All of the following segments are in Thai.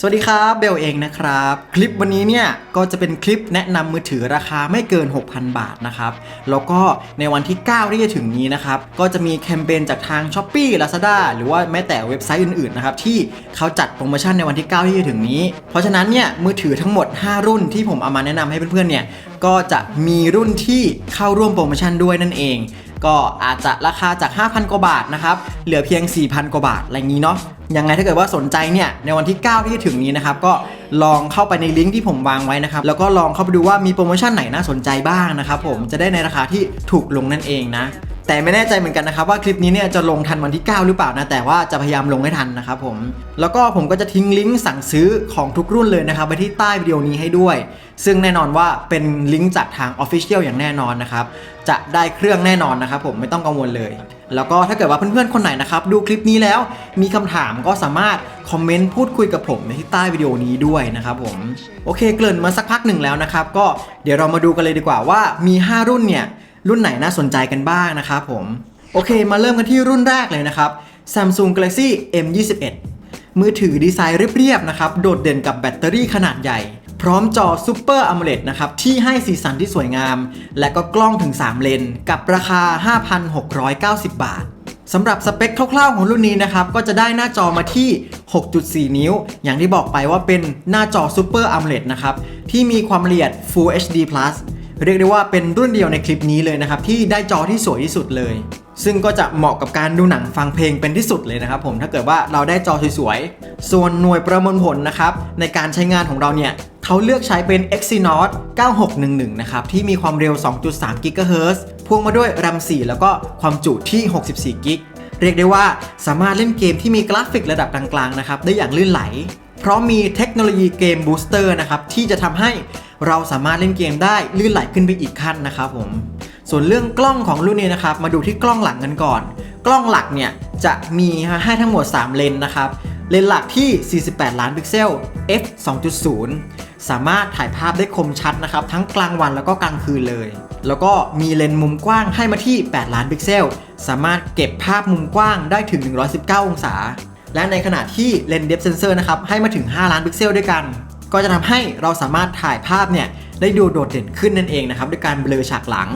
สวัสดีครับเบลเองนะครับ คลิปวันนี้เนี่ยก็จะเป็นคลิปแนะนำมือถือราคาไม่เกิน 6,000 บาทนะครับ แล้วก็ในวันที่ 9 ที่จะถึงนี้นะครับ ก็จะมีแคมเปญจากทาง s h อ p e e Lazada หรือว่าแม้แต่เว็บไซต์อื่นๆนะครับที่เขาจัดโปรโมชั่นในวันที่ 9 ที่จะถึงนี้ เพราะฉะนั้นเนี่ยมือถือทั้งหมด 5 รุ่นที่ผมเอามาแนะนำให้เพื่อนๆเนี่ยก็จะมีรุ่นที่เข้าร่วมโปรโมชั่นด้วยนั่นเองก็อาจจะราคาจาก 5,000 กว่าบาทนะครับ เหลือเพียง 4,000 กว่าบาท อะไรอย่างนี้เนาะ ยังไงถ้าเกิดว่าสนใจเนี่ยในวันที่ 9 ที่จะถึงนี้นะครับก็ลองเข้าไปในลิงก์ที่ผมวางไว้นะครับแล้วก็ลองเข้าไปดูว่ามีโปรโมชั่นไหนน่าสนใจบ้างนะครับผมจะได้ในราคาที่ถูกลงนั่นเองนะ แต่ไม่แน่ใจเหมือนกันนะครับว่าคลิปนี้เนี่ยจะลงทันวันที่ 9 หรือเปล่านะแต่ว่าจะพยายามลงให้ทันนะครับผมแล้วก็ผมก็จะทิ้งลิงก์สั่งซื้อของทุกรุ่นเลยนะครับไว้ที่ใต้วิดีโอนี้ให้ด้วย ซึ่งแน่นอนว่าเป็นลิงก์จากทาง Official อย่างแน่นอนนะครับจะได้เครื่องแน่นอนนะครับผมไม่ต้องกังวลเลย แล้วก็ถ้าเกิดว่าเพื่อนๆคนไหนนะครับดูคลิปนี้แล้วมีคำถามก็สามารถคอมเมนต์พูดคุยกับผมในที่ใต้วิดีโอนี้ด้วยนะครับผมโอเคเกริ่นมาสักพักหนึ่งแล้วนะครับก็เดี๋ยวเรามาดูกันเลยดีกว่าว่ามี 5 รุ่นเนี่ย รุ่นไหนน่าสนใจกันบ้างนะครับผม โอเค มาเริ่มกันที่รุ่นแรกเลยนะครับ Samsung Galaxy M21 มือถือดีไซน์เรียบๆนะครับ โดดเด่นกับแบตเตอรี่ขนาดใหญ่ พร้อมจอ Super AMOLED นะครับ ที่ให้สีสันที่สวยงาม และก็กล้องถึง 3 เลน กับราคา 5,690 บาทสำหรับสเปคคร่าวๆของรุ่นนี้นะครับ ก็จะได้หน้าจอมาที่ 6.4 นิ้ว อย่างที่บอกไปว่าเป็นหน้าจอ Super AMOLED นะครับ ที่มีความละเอียด Full HD+ เรียกได้ว่าเป็นรุ่นเดียวในคลิปนี้เลยนะครับที่ได้จอที่สวยที่สุดเลย ซึ่งก็จะเหมาะกับการดูหนังฟังเพลงเป็นที่สุดเลยนะครับผมถ้าเกิดว่าเราได้จอสวยๆ ส่วนหน่วยประมวลผลนะครับในการใช้งานของเราเนี่ยเขาเลือกใช้เป็น Exynos 9611 นะครับที่มีความเร็ว 2.3 GHz พ่วงมาด้วย RAM 4 แล้วก็ความจุที่ 64กิกเรียกได้ว่าสามารถเล่นเกมที่มีกราฟิกระดับกลางๆนะครับได้อย่างลื่นไหล เพราะมีเทคโนโลยีเกมบูสเตอร์นะครับที่จะทำให้ เราสามารถเล่นเกมได้ลื่นไหลขึ้นไปอีกขั้นนะครับผม ส่วนเรื่องกล้องของรุ่นนี้นะครับ มาดูที่กล้องหลังกันก่อน กล้องหลักเนี่ยจะมีให้ทั้งหมด 3 เลนนะครับ เลนหลักที่ 48 ล้านพิกเซล f 2.0 สามารถถ่ายภาพได้คมชัดนะครับ ทั้งกลางวันแล้วก็กลางคืนเลย แล้วก็มีเลนมุมกว้างให้มาที่ 8 ล้านพิกเซล สามารถเก็บภาพมุมกว้างได้ถึง 119 องศา และในขณะที่เลนเดฟเซนเซอร์นะครับให้มาถึง 5 ล้านพิกเซลด้วยกัน ก็จะทำให้เราสามารถถ่ายภาพเนี่ยได้ดูโดดเด่นขึ้นนั่นเองนะครับด้วยการเบลอฉากหลัง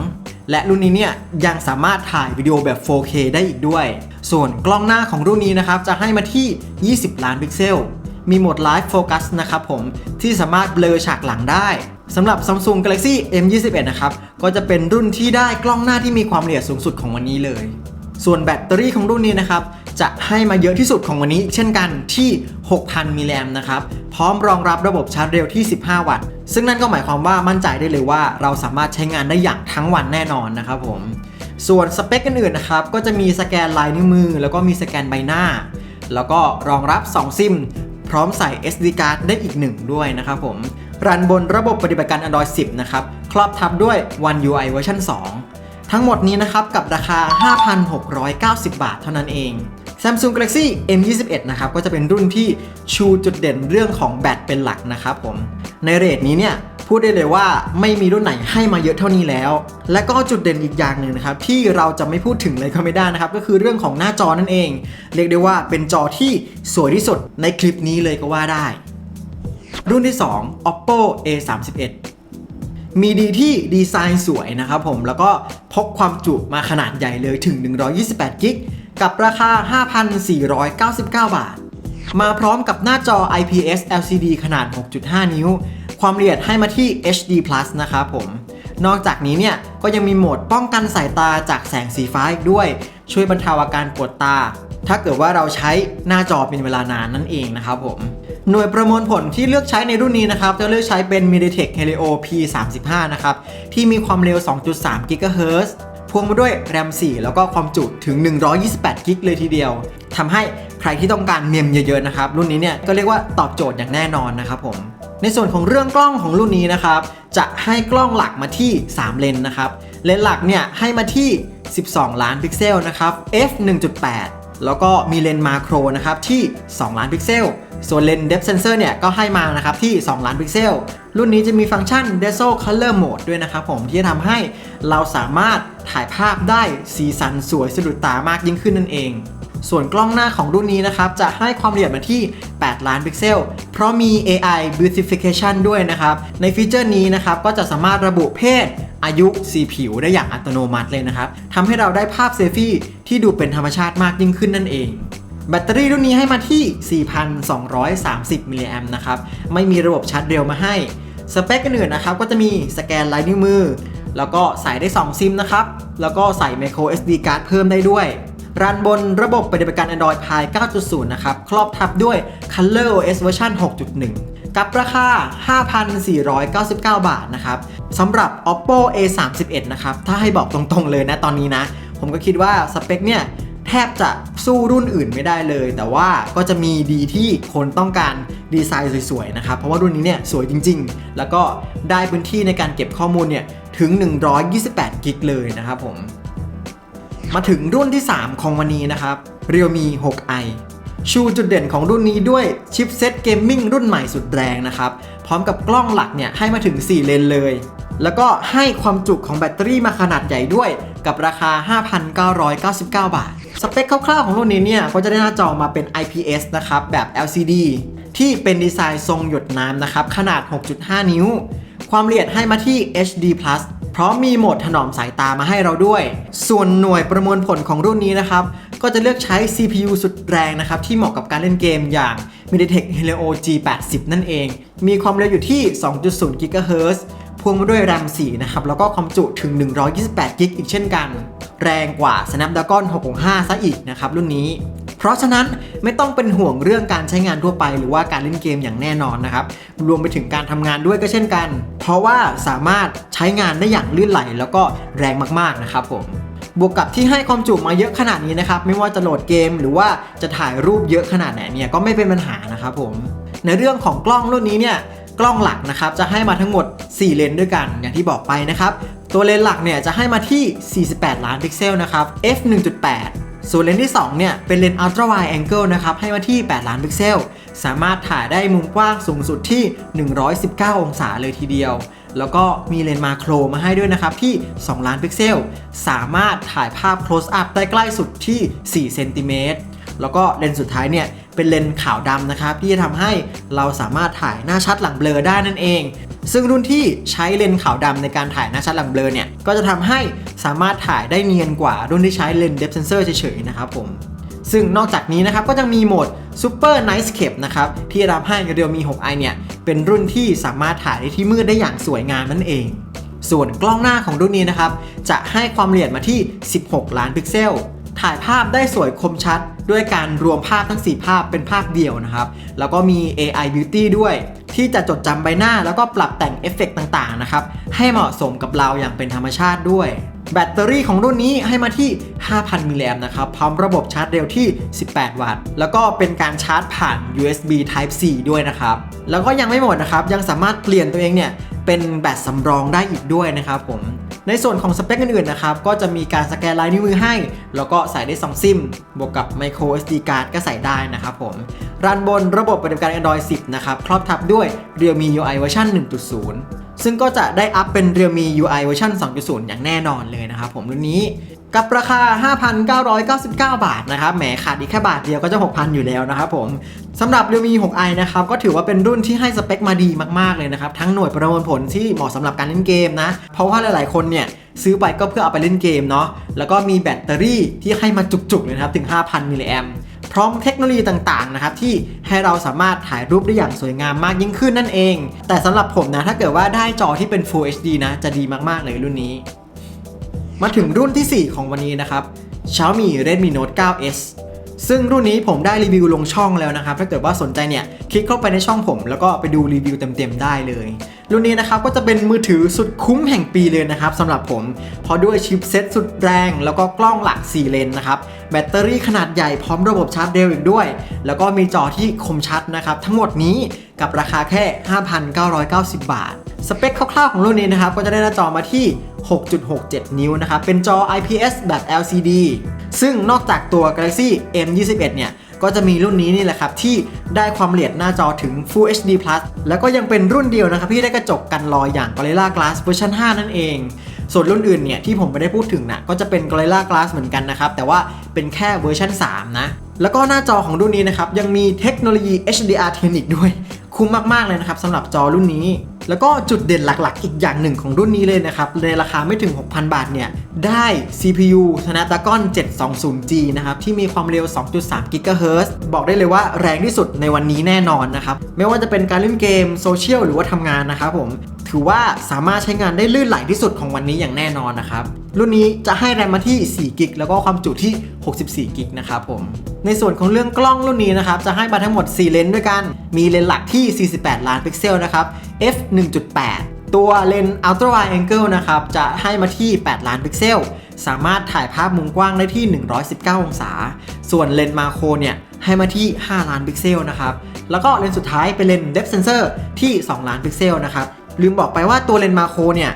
และรุ่นนี้เนี่ยยังสามารถถ่ายวิดีโอแบบ 4K ได้อีกด้วย ส่วนกล้องหน้าของรุ่นนี้นะครับจะให้มาที่ 20 ล้านพิกเซล มีโหมด Live Focus นะครับผมที่สามารถเบลอฉากหลังได้สำหรับ Samsung Galaxy M21 นะครับก็จะเป็นรุ่นที่ได้กล้องหน้าที่มีความละเอียดสูงสุดของวันนี้เลย ส่วนแบตเตอรี่ของรุ่นนี้นะครับ จะให้มาเยอะที่สุดของวันนี้ เช่นกันที่ 6,000 มิลลิแอมนะครับพร้อมรองรับระบบชาร์จเร็วที่ 15 วัตต์ ซึ่งนั่นก็หมายความว่ามั่นใจได้เลยว่าเราสามารถใช้งานได้อย่างทั้งวันแน่นอนนะครับผมส่วนสเปคอื่นๆนะครับก็จะมีสแกนลายนิ้วมือ แล้วก็มีสแกนใบหน้า แล้วก็รองรับ 2 ซิม พร้อมใส่ SD card ได้อีกหนึ่งด้วยนะครับผมรันบนระบบปฏิบัติการ Android 10 นะครับ ครอบทับด้วย One UI เวอร์ชัน2ทั้งหมดนี้นะครับกับราคา 5,690 บาทเท่านั้นเอง Samsung Galaxy M21 นะครับก็จะเป็นรุ่นที่ชูจุดเด่นเรื่องของแบตเป็นหลักนะครับผม ในเรทนี้เนี่ยพูดได้เลยว่าไม่มีรุ่นไหนให้มาเยอะเท่านี้แล้ว และก็จุดเด่นอีกอย่างหนึ่งนะครับที่เราจะไม่พูดถึงเลยก็ไม่ได้นะครับก็คือเรื่องของหน้าจอนั่นเอง เรียกได้ว่าเป็นจอที่สวยที่สุดในคลิปนี้เลยก็ว่าได้ รุ่นที่ 2 Oppo A31 มีดีที่ดีไซน์สวยนะครับผมแล้วก็พกความจุมาขนาดใหญ่เลยถึง 128กิก กับราคา 5,499 บาท มาพร้อมกับหน้าจอ IPS LCD ขนาด 6.5 นิ้ว ความละเอียดให้มาที่ HD+ นะครับผม นอกจากนี้เนี่ย ก็ยังมีโหมดป้องกันสายตาจากแสงสีฟ้าอีกด้วย ช่วยบรรเทาอาการปวดตา ถ้าเกิดว่าเราใช้หน้าจอเป็นเวลานานนั่นเองนะครับผมหน่วยประมวลผลที่เลือกใช้ในรุ่นนี้นะครับ จะเลือกใช้เป็น MediaTek Helio P35 นะครับ ที่มีความเร็ว 2.3 GHz พ่วงมาด้วยแรม 4 แล้วก็ความจุถึง 128 กิกเลยทีเดียวทำให้ใครที่ต้องการเมมเยอะๆนะครับ รุ่นนี้เนี่ยก็เรียกว่าตอบโจทย์อย่างแน่นอนนะครับผมในส่วนของเรื่องกล้องของรุ่นนี้นะครับ จะให้กล้องหลักมาที่ 3 เลนนะครับ เลนหลักเนี่ยให้มาที่ 12 ล้านพิกเซลนะครับ f 1.8 แล้วก็มีเลนส์มาโครนะครับที่ 2 ล้านพิกเซล ส่วนเลนส์เดฟเซนเซอร์เนี่ยก็ให้มานะครับที่ 2 ล้านพิกเซล รุ่นนี้จะมีฟังก์ชัน Deso Color Mode ด้วยนะครับผมที่จะทำให้เราสามารถถ่ายภาพได้สีสันสวยสะดุดตามากยิ่งขึ้นนั่นเอง ส่วนกล้องหน้าของรุ่นนี้นะครับ จะให้ความละเอียดมาที่ 8 ล้านพิกเซล เพราะมี AI Beautification ด้วยนะครับ ในฟีเจอร์นี้นะครับ ก็จะสามารถระบุเพศ อายุ สีผิวได้อย่างอัตโนมัติเลยนะครับทำให้เราได้ภาพเซลฟี่ที่ดูเป็นธรรมชาติมากยิ่งขึ้นนั่นเองแบตเตอรี่รุ่นนี้ให้มาที่ 4,230 มิลลิแอมป์นะครับ ไม่มีระบบชาร์จเร็วมาให้ สเปคอื่นๆนะครับ ก็จะมีสแกนลายนิ้วมือ แล้วก็ใส่ได้ 2 ซิมนะครับ แล้วก็ใส่ micro SD card เพิ่มได้ด้วย รันบนระบบปฏิบัติการ Android Pie 9.0 นะครับ ครอบทับด้วย Color OS เวอร์ชัน6.1 กับราคา 5,499 บาทนะครับสำหรับ Oppo A31 นะครับ ถ้าให้บอกตรงๆเลยนะตอนนี้นะ ผมก็คิดว่าสเปคเนี่ยแทบจะสู้รุ่นอื่นไม่ได้เลย แต่ว่าก็จะมีดีที่คนต้องการดีไซน์สวยๆนะครับ เพราะว่ารุ่นนี้เนี่ยสวยจริงๆ แล้วก็ได้พื้นที่ในการเก็บข้อมูลเนี่ยถึง 128 กิกเลยนะครับผม มาถึงรุ่นที่ 3 ของวันนี้นะครับ Realme 6i ชูจุดเด่นของรุ่นนี้ด้วยชิปเซ็ตเกมมิ่งรุ่นใหม่สุดแรงนะครับ พร้อมกับกล้องหลักเนี่ยให้มาถึง 4 เลนเลย แล้วก็ให้ความจุของแบตเตอรี่มาขนาดใหญ่ด้วย กับราคา 5,999 บาท สเปคคร่าวๆของรุ่นนี้เนี่ยก็จะได้หน้าจอมาเป็น IPS นะครับแบบ LCD ที่เป็นดีไซน์ทรงหยดน้ำนะครับขนาด 6.5 นิ้ว ความละเอียดให้มาที่ HD+ ร้อมมีโหมดถนอมสายตามาให้เราด้วย ส่วนหน่วยประมวลผลของรุ่นนี้นะครับ ก็จะเลือกใช้ CPU สุดแรงนะครับ ที่เหมาะกับการเล่นเกมอย่าง MediaTek Helio G80 นั่นเอง มีความเร็วอยู่ที่ 2.0 GHz พ่วงมาด้วย RAM 4 นะครับ แล้วก็ความจุถึง 128 g b อีกเช่นกัน แรงกว่า Snapdragon 665 ซะอีกนะครับรุ่นนี้ เพราะฉะนั้นไม่ต้องเป็นห่วงเรื่องการใช้งานทั่วไป หรือว่าการเล่นเกมอย่างแน่นอนนะครับ รวมไปถึงการทำงานด้วยก็เช่นกัน เพราะว่าสามารถใช้งานได้อย่างลื่นไหล แล้วก็แรงมากๆนะครับผมบวกกับที่ให้ความจุมาเยอะขนาดนี้นะครับ ไม่ว่าจะโหลดเกมหรือว่าจะถ่ายรูปเยอะขนาดไหนเนี่ยก็ไม่เป็นปัญหานะครับผม ในเรื่องของกล้องรุ่นนี้เนี่ยกล้องหลักนะครับจะให้มาทั้งหมด 4 เลนส์ด้วยกัน อย่างที่บอกไปนะครับ ตัวเลนส์หลักเนี่ยจะให้มาที่ 48 ล้านพิกเซลนะครับ f 1.8 ส่วนเลนส์ที่ 2 เนี่ย เป็นเลนส์ ultra wide angle นะครับ ให้มาที่ 8 ล้านพิกเซล สามารถถ่ายได้มุมกว้างสูงสุดที่ 119 องศาเลยทีเดียว แล้วก็มีเลนส์มาโครมาให้ด้วยนะครับ ที่ 2 ล้านพิกเซล สามารถถ่ายภาพ close up ได้ใกล้สุดที่ 4 เซนติเมตรแล้วก็เลนส์สุดท้ายเนี่ย เป็นเลนส์ขาวดำนะครับ ที่จะทำให้เราสามารถถ่ายหน้าชัดหลังเบลอได้นั่นเอง ซึ่งรุ่นที่ใช้เลนส์ขาวดำในการถ่ายหน้าชัดหลังเบลอเนี่ยก็จะทำให้สามารถถ่ายได้เนียนกว่ารุ่นที่ใช้เลนส์ depth sensor เฉยๆนะครับผมซึ่งนอกจากนี้นะครับก็จะมีโหมด Super Night Scape นะครับที่รับให้ Realme 6i เนี่ยเป็นรุ่นที่สามารถถ่ายในที่มืดได้อย่างสวยงามนั่นเอง ส่วนกล้องหน้าของรุ่นนี้นะครับจะให้ความละเอียดมาที่ 16 ล้านพิกเซล ถ่ายภาพได้สวยคมชัด ด้วยการรวมภาพทั้ง 4 ภาพเป็นภาพเดียวนะครับ แล้วก็มี AI Beauty ด้วย ที่จะจดจำใบหน้าแล้วก็ปรับแต่งเอฟเฟกต์ต่างๆนะครับ ให้เหมาะสมกับเราอย่างเป็นธรรมชาติด้วย แบตเตอรี่ของรุ่นนี้ให้มาที่ 5,000 มิลลิแอมป์นะครับ พร้อมระบบชาร์จเร็วที่ 18 วัตต์ แล้วก็เป็นการชาร์จผ่าน USB Type C ด้วยนะครับ แล้วก็ยังไม่หมดนะครับ ยังสามารถเปลี่ยนตัวเองเนี่ย เป็นแบตสำรองได้อีกด้วยนะครับผมในส่วนของสเปคอื่นๆนะครับก็จะมีการสแกนลายนิ้วมือให้ แล้วก็ใส่ได้2ซิม บวกกับ micro SD card ก็ใส่ได้นะครับผมรันบนระบบปฏิบัติการ Android 10 นะครับ ครอบทับด้วย Realme UI เวอร์ชัน1.0 ซึ่งก็จะได้อัพเป็น Realme UI เวอร์ชัน2.0 อย่างแน่นอนเลยนะครับผมรุ่นนี้ กับราคา 5,999 บาทนะครับ แหมขาดอีกแค่บาทเดียวก็จะ 6,000 อยู่แล้วนะครับผมสำหรับ Realme 6i นะครับ ก็ถือว่าเป็นรุ่นที่ให้สเปคมาดีมาก ๆ เลยนะครับ ทั้งหน่วยประมวลผลที่เหมาะสำหรับการเล่นเกมนะ เพราะว่าหลาย ๆ คนเนี่ยซื้อไปก็เพื่อเอาไปเล่นเกมเนาะ แล้วก็มีแบตเตอรี่ที่ให้มาจุก ๆ เลยนะครับ ถึง 5,000 มิลลิแอมพร้อมเทคโนโลยีต่าง ๆ นะครับ ที่ให้เราสามารถถ่ายรูปได้อย่างสวยงามมากยิ่งขึ้นนั่นเอง แต่สำหรับผมนะถ้าเกิดว่าได้จอที่เป็น Full HD นะจะดีมากๆเลยรุ่นนี้ มาถึงรุ่นที่ 4 ของวันนี้นะครับ Xiaomi Redmi Note 9s ซึ่งรุ่นนี้ผมได้รีวิวลงช่องแล้วนะครับ ถ้าเกิดว่าสนใจเนี่ย คลิกเข้าไปในช่องผม แล้วก็ไปดูรีวิวเต็มๆได้เลย รุ่นนี้นะครับก็จะเป็นมือถือสุดคุ้มแห่งปีเลยนะครับสำหรับผม เพราะด้วยชิปเซ็ตสุดแรง แล้วก็กล้องหลัก 4 เลนนะครับ แบตเตอรี่ขนาดใหญ่พร้อมระบบชาร์จเร็วอีกด้วย แล้วก็มีจอที่คมชัดนะครับ ทั้งหมดนี้กับราคาแค่ 5,990 บาท สเปคคร่าวๆของรุ่นนี้นะครับ ก็จะได้หน้าจอมาที่ 6.67 นิ้วนะครับ เป็นจอ IPS แบบ LCD ซึ่งนอกจากตัว Galaxy M21 เนี่ย ก็จะมีรุ่นนี้นี่แหละครับ ที่ได้ความละเอียดหน้าจอถึง Full HD Plus แล้วก็ยังเป็นรุ่นเดียวนะครับ ที่ได้กระจกกันรอยอย่าง Gorilla Glass เวอร์ชัน5 นั่นเอง ส่วนรุ่นอื่นเนี่ยที่ผมไม่ได้พูดถึงนะก็จะเป็น Gorilla Glass เหมือนกันนะครับแต่ว่าเป็นแค่เวอร์ชัน3นะแล้วก็หน้าจอของรุ่นนี้นะครับยังมีเทคโนโลยี HDR 10อีกด้วย คุ้มมากๆเลยนะครับสำหรับจอรุ่นนี้ แล้วก็จุดเด่นหลักๆ อีกอย่างหนึ่งของรุ่นนี้เลยนะครับ ในราคาไม่ถึง 6,000 บาทเนี่ย ได้ CPU Snapdragon 720G นะครับ ที่มีความเร็ว 2.3 GHz บอกได้เลยว่าแรงที่สุดในวันนี้แน่นอนนะครับ ไม่ว่าจะเป็นการเล่นเกมโซเชียลหรือว่าทำงานนะครับผม ถือว่าสามารถใช้งานได้ลื่นไหลที่สุดของวันนี้อย่างแน่นอนนะครับ รุ่นนี้จะให้แรมมาที่ 4 กิกแล้วก็ความจุที่ 64 กิกนะครับผม ในส่วนของเรื่องกล้องรุ่นนี้นะครับ จะให้มาทั้งหมด 4 เลนส์ด้วยกัน มีเลนส์หลักที่ 48 ล้านพิกเซลนะครับ f 1.8 ตัวเลนส์ ultra wide angle นะครับ จะให้มาที่ 8 ล้านพิกเซล สามารถถ่ายภาพมุมกว้างได้ที่ 119 องศา ส่วนเลนส์มาโครเนี่ยให้มาที่ 5 ล้านพิกเซลนะครับ แล้วก็เลนส์สุดท้ายเป็นเลนส์ depth sensor ที่ 2 ล้านพิกเซลนะครับ ลืมบอกไปว่าตัวเลนส์มาโครเนี่ย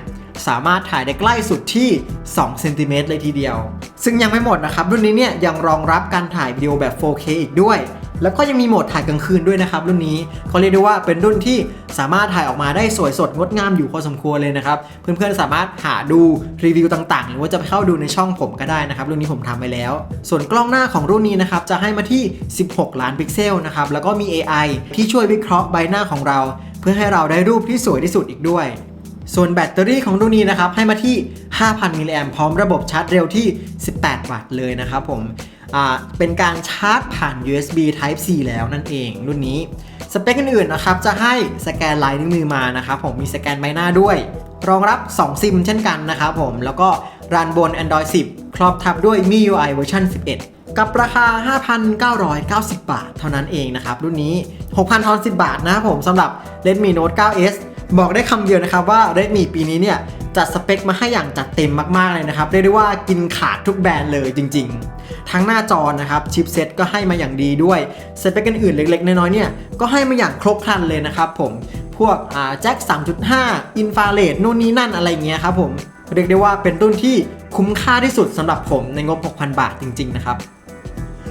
สามารถถ่ายได้ใกล้สุดที่2เซนติเมตรเลยทีเดียว ซึ่งยังไม่หมดนะครับ รุ่นนี้เนี่ยยังรองรับการถ่ายวิดีโอแบบ 4K อีกด้วย แล้วก็ยังมีโหมดถ่ายกลางคืนด้วยนะครับ รุ่นนี้เขาเรียกได้ว่าเป็นรุ่นที่สามารถถ่ายออกมาได้สวยสดงดงามอยู่พอสมควรเลยนะครับ เพื่อนๆสามารถหาดูรีวิวต่างๆ หรือว่าจะไปเข้าดูในช่องผมก็ได้นะครับ รุ่นนี้ผมทำไปแล้ว ส่วนกล้องหน้าของรุ่นนี้นะครับจะให้มาที่ 16 ล้านพิกเซลนะครับแล้วก็มี AI ที่ช่วยวิเคราะห์ใบหน้าของเรา เพื่อให้เราได้รูปที่สวยที่สุดอีกด้วย ส่วนแบตเตอรี่ของรุ่นนี้นะครับ ให้มาที่ 5,000 มิลลิแอมพร้อมระบบชาร์จเร็วที่ 18 วัตต์เลยนะครับผมเป็นการชาร์จผ่าน USB Type C แล้วนั่นเอง รุ่นนี้ สเปคอื่นๆนะครับ จะให้สแกนลายนิ้วมือมานะครับผมมีสแกนใบหน้าด้วย รองรับ 2 ซิมเช่นกันนะครับผมแล้วก็รันบน Android 10 ครอบทับด้วย MIUI เวอร์ชัน11 กับราคา 5,990 บาท เท่านั้นเองนะครับ รุ่นนี้ 6,010 บาทนะครับผมสำหรับ Redmi Note 9s บอกได้คำเดียวนะครับว่า Redmi ปีนี้เนี่ยจัดสเปคมาให้อย่างจัดเต็มมาก ๆ เลยนะครับ เรียกได้ว่ากินขาดทุกแบรนด์เลยจริง ๆ ทั้งหน้าจอนะครับชิปเซ็ตก็ให้มาอย่างดีด้วยสเปคอื่นๆเล็ก ๆ น้อยๆเนี่ยก็ให้มาอย่างครบครันเลยนะครับผมพวกอ่าแจ็ค 3.5 อินฟาเรดนู่นนี่นั่นอะไรเงี้ยครับผม เรียกได้ว่าเป็นรุ่นที่คุ้มค่าที่สุดสำหรับผมในงบ 6,000 บาทจริง ๆ นะครับ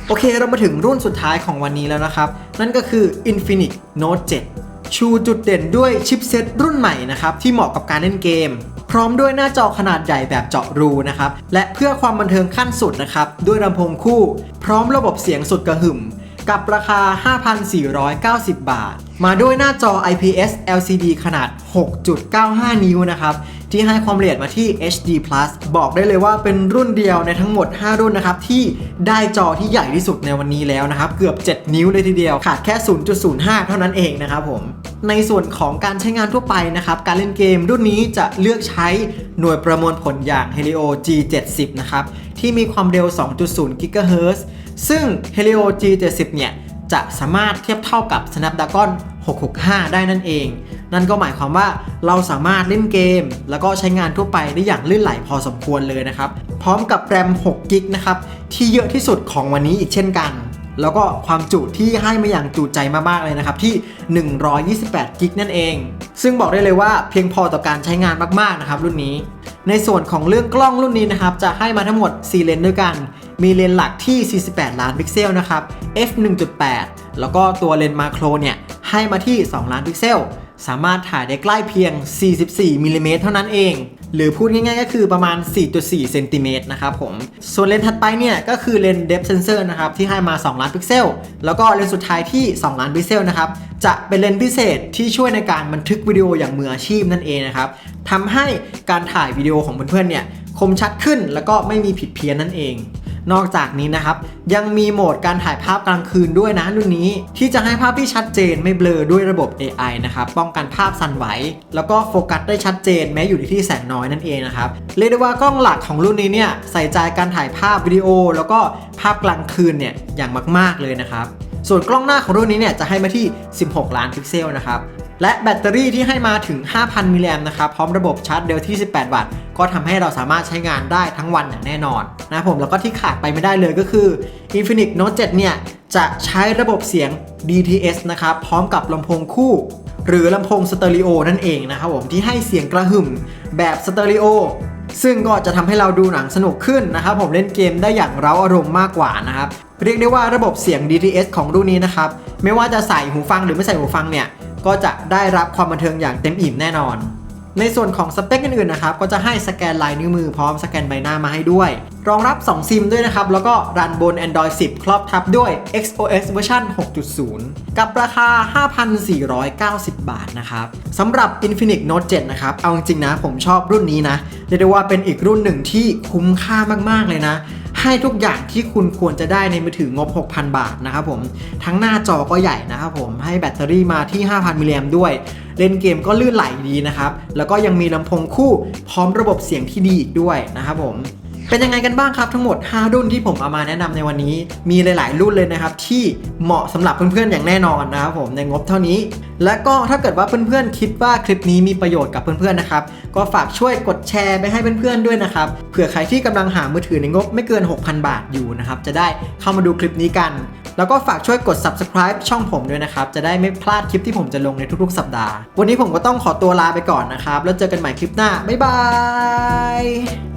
โอเคเรามาถึงรุ่นสุดท้ายของวันนี้แล้วนะครับ นั่นก็คือ Infinix Note 7 ชูจุดเด่นด้วยชิปเซ็ตรุ่นใหม่นะครับที่เหมาะกับการเล่นเกม พร้อมด้วยหน้าจอขนาดใหญ่แบบเจาะรูนะครับ และเพื่อความบันเทิงขั้นสุดนะครับ ด้วยลำโพงคู่ พร้อมระบบเสียงสุดกระหึ่มกับราคา 5,490 บาท มาด้วยหน้าจอ IPS LCD ขนาด 6.95 นิ้วนะครับ ที่ให้ความละเอียดมาที่ HD+ บอกได้เลยว่าเป็นรุ่นเดียวในทั้งหมด 5 รุ่นนะครับ ที่ได้จอที่ใหญ่ที่สุดในวันนี้แล้วนะครับ เกือบ 7 นิ้วเลยทีเดียว ขาดแค่ 0.05 เท่านั้นเองนะครับผม ในส่วนของการใช้งานทั่วไปนะครับ การเล่นเกมรุ่นนี้จะเลือกใช้หน่วยประมวลผลอย่าง Helio G70 นะครับ ที่มีความเร็ว 2.0 GHz ซึ่ง Helio G70 เนี่ยจะสามารถเทียบเท่ากับ Snapdragon 665 ได้นั่นเอง นั่นก็หมายความว่าเราสามารถเล่นเกม แล้วก็ใช้งานทั่วไปได้อย่างลื่นไหลพอสมควรเลยนะครับ พร้อมกับแรม6กิกนะครับที่เยอะที่สุดของวันนี้อีกเช่นกัน แล้วก็ความจุที่ให้มาอย่างจุใจมากๆเลยนะครับที่ 128กิกนั่นเอง ซึ่งบอกได้เลยว่าเพียงพอต่อการใช้งานมากๆนะครับรุ่นนี้ ในส่วนของเรื่องกล้องรุ่นนี้นะครับจะให้มาทั้งหมด 4 เลนด้วยกัน มีเลนหลักที่ 48 ล้านพิกเซลนะครับ f 1.8แล้วก็ตัวเลนมาโครเนี่ยให้มาที่ 2 ล้านพิกเซล สามารถถ่ายได้ใกล้เพียง 44มิลลิเมตรเท่านั้นเอง หรือพูดง่ายๆก็คือประมาณ 4.4เซนติเมตรนะครับผม ส่วนเลนส์ถัดไปเนี่ยก็คือเลนส์ depth sensor นะครับที่ให้มา 2 ล้านพิกเซล แล้วก็เลนส์สุดท้ายที่ 2 ล้านพิกเซลนะครับ จะเป็นเลนส์พิเศษที่ช่วยในการบันทึกวิดีโออย่างมืออาชีพนั่นเองนะครับทำให้การถ่ายวิดีโอของเพื่อนๆเนี่ยคมชัดขึ้นแล้วก็ไม่มีผิดเพี้ยนนั่นเอง นอกจากนี้นะครับ ยังมีโหมดการถ่ายภาพกลางคืนด้วยนะรุ่นนี้ ที่จะให้ภาพที่ชัดเจนไม่เบลอด้วยระบบ AI นะครับ ป้องกันภาพสั่นไหว แล้วก็โฟกัสได้ชัดเจนแม้อยู่ในที่แสงน้อยนั่นเองนะครับ เรียกได้ว่ากล้องหลักของรุ่นนี้เนี่ยใส่ใจการถ่ายภาพวิดีโอ แล้วก็ภาพกลางคืนเนี่ยอย่างมาก ๆเลยนะครับส่วนกล้องหน้าของรุ่นนี้เนี่ยจะให้มาที่ 16 ล้านพิกเซลนะครับ และแบตเตอรี่ที่ให้มาถึง 5,000 มิลลิแอมนะครับ พร้อมระบบชาร์จเร็วที่ 18 วัตต์ ก็ทำให้เราสามารถใช้งานได้ทั้งวันอย่างแน่นอนนะผมแล้วก็ที่ขาดไปไม่ได้เลยก็คือ Infinix Note 7 เนี่ย จะใช้ระบบเสียง DTS นะครับ พร้อมกับลำโพงคู่ หรือลำโพงสเตอริโอนั่นเองนะครับผมที่ให้เสียงกระหึ่มแบบสเตอริโอซึ่งก็จะทำให้เราดูหนังสนุกขึ้นนะครับ ผมเล่นเกมได้อย่างเร้าอารมณ์มากกว่านะครับ เรียกได้ว่าระบบเสียง DTS ของรุ่นนี้นะครับ ไม่ว่าจะใส่หูฟังหรือไม่ใส่หูฟังเนี่ย ก็จะได้รับความบันเทิงอย่างเต็มอิ่มแน่นอน ในส่วนของสเปคอื่นๆนะครับก็จะให้สแกนลายนิ้วมือพร้อมสแกนใบหน้ามาให้ด้วย รองรับ 2 ซิมด้วยนะครับ แล้วก็รันบน Android 10 ครอบทับด้วย XOS เวอร์ชัน6.0 กับราคา 5,490 บาทนะครับสำหรับ Infinix Note 7 นะครับ เอาจริงๆนะผมชอบรุ่นนี้นะเรียกได้ว่าเป็นอีกรุ่นหนึ่งที่คุ้มค่ามากๆเลยนะ ให้ทุกอย่างที่คุณควรจะได้ในมือถืองบ 6,000 บาทนะครับผม ทั้งหน้าจอก็ใหญ่นะครับผม ให้แบตเตอรี่มาที่ 5,000 มิลลิแอมด้วย เล่นเกมก็ลื่นไหลดีนะครับ แล้วก็ยังมีลำโพงคู่พร้อมระบบเสียงที่ดีอีกด้วยนะครับผม เป็นยังไงกันบ้างครับทั้งหมด 5 รุ่นที่ผมเอามาแนะนำในวันนี้ มีหลาย ๆ รุ่นเลยนะครับ ที่เหมาะสำหรับเพื่อน ๆ อย่างแน่นอนนะครับผมในงบเท่านี้ และก็ถ้าเกิดว่าเพื่อน ๆ คิดว่าคลิปนี้มีประโยชน์กับเพื่อน ๆ นะครับ ก็ฝากช่วยกดแชร์ไปให้เพื่อน ๆ ด้วยนะครับ เผื่อใครที่กำลังหามือถือในงบไม่เกิน 6,000 บาทอยู่นะครับ จะได้เข้ามาดูคลิปนี้กัน แล้วก็ฝากช่วยกด subscribe ช่องผมด้วยนะครับ จะได้ไม่พลาดคลิปที่ผมจะลงในทุก ๆ สัปดาห์ วันนี้ผมก็ต้องขอตัวลาไปก่อนนะครับ แล้วเจอกันใหม่คลิปหน้า บ๊ายบาย